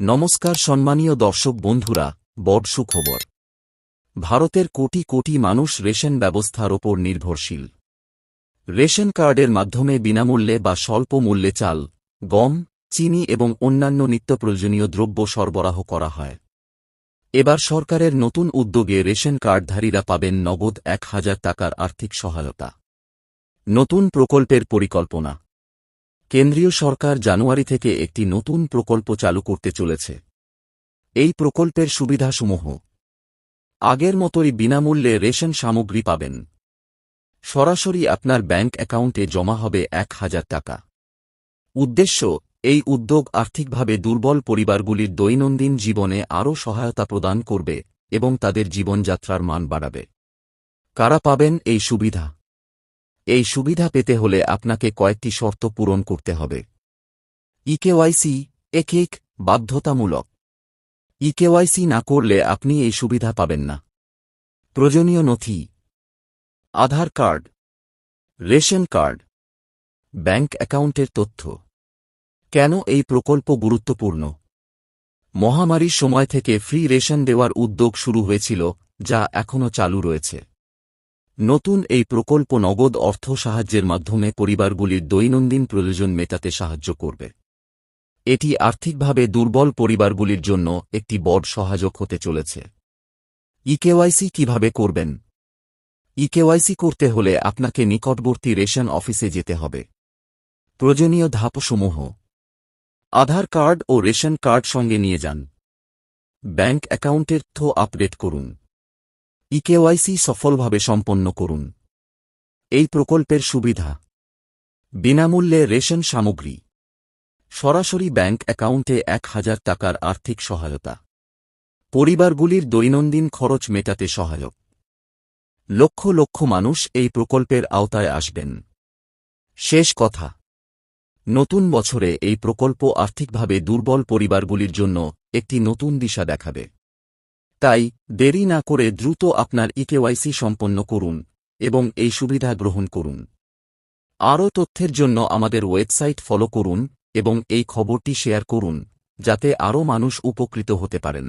নমস্কার সম্মানীয় দর্শক বন্ধুরা, বড় সুখবর। ভারতের কোটি কোটি মানুষ রেশন ব্যবস্থার ওপর নির্ভরশীল। রেশন কার্ডের মাধ্যমে বিনামূল্যে বা স্বল্প মূল্যে চাল, গম, চিনি এবং অন্যান্য নিত্যপ্রয়োজনীয় দ্রব্য সরবরাহ করা হয়। এবার সরকারের নতুন উদ্যোগে রেশন কার্ডধারীরা পাবেন নগদ এক হাজার টাকার আর্থিক সহায়তা। নতুন প্রকল্পের পরিকল্পনা। কেন্দ্রীয় সরকার জানুয়ারি থেকে একটি নতুন প্রকল্প চালু করতে চলেছে। এই প্রকল্পের সুবিধাসমূহ আগের মতোই বিনামূল্যে রেশন সামগ্রী পাবেন। সরাসরি আপনার ব্যাংক অ্যাকাউন্টে জমা হবে এক হাজার টাকা। উদ্দেশ্য, এই উদ্যোগ আর্থিকভাবে দুর্বল পরিবারগুলির দৈনন্দিন জীবনে আরও সহায়তা প্রদান করবে এবং তাদের জীবনযাত্রার মান বাড়াবে। কারা পাবেন এই সুবিধা? এই সুবিধা পেতে হলে আপনাকে কয়েকটি শর্ত পূরণ করতে হবে। ইকেওয়াইসি এক এক বাধ্যতামূলক। ইকেওয়াইসি না করলে আপনি এই সুবিধা পাবেন না। প্রয়োজনীয় নথি। Aadhaar card. Ration card. Bank অ্যাকাউন্টের তথ্য। কেন এই প্রকল্প গুরুত্বপূর্ণ? মহামারীর সময় থেকে ফ্রি রেশন দেওয়ার উদ্যোগ শুরু হয়েছিল, যা এখনও চালু রয়েছে। নতুন এই প্রকল্প নগদ অর্থ সাহায্যের মাধ্যমে পরিবারগুলির দৈনন্দিন প্রয়োজন মেটাতে সাহায্য করবে। এটি আর্থিকভাবে দুর্বল পরিবারগুলির জন্য একটি বড় সহায়ক হতে চলেছে। ইকেওয়াইসি কীভাবে করবেন? ইকেওয়াইসি করতে হলে আপনাকে নিকটবর্তী রেশন অফিসে যেতে হবে। প্রয়োজনীয় ধাপসমূহ। আধার কার্ড ও রেশন কার্ড সঙ্গে নিয়ে যান। ব্যাংক অ্যাকাউন্টের তথ্য আপডেট করুন। ইকেওয়াইসি সফলভাবে সম্পন্ন করুন। এই প্রকল্পের সুবিধা। বিনামূল্যে রেশন সামগ্রী। সরাসরি ব্যাংক অ্যাকাউন্টে এক হাজার টাকার আর্থিক সহায়তা। পরিবারগুলির দৈনন্দিন খরচ মেটাতে সহায়ক। লক্ষ লক্ষ মানুষ এই প্রকল্পের আওতায় আসবেন। শেষ কথা। নতুন বছরে এই প্রকল্প আর্থিকভাবে দুর্বল পরিবারগুলির জন্য একটি নতুন দিশা দেখাবে। তাই দেরি না করে দ্রুত আপনার ইকেওয়াইসি সম্পন্ন করুন এবং এই সুবিধা গ্রহণ করুন। আরও তথ্যের জন্য আমাদের ওয়েবসাইট ফলো করুন এবং এই খবরটি শেয়ার করুন, যাতে আরও মানুষ উপকৃত হতে পারেন।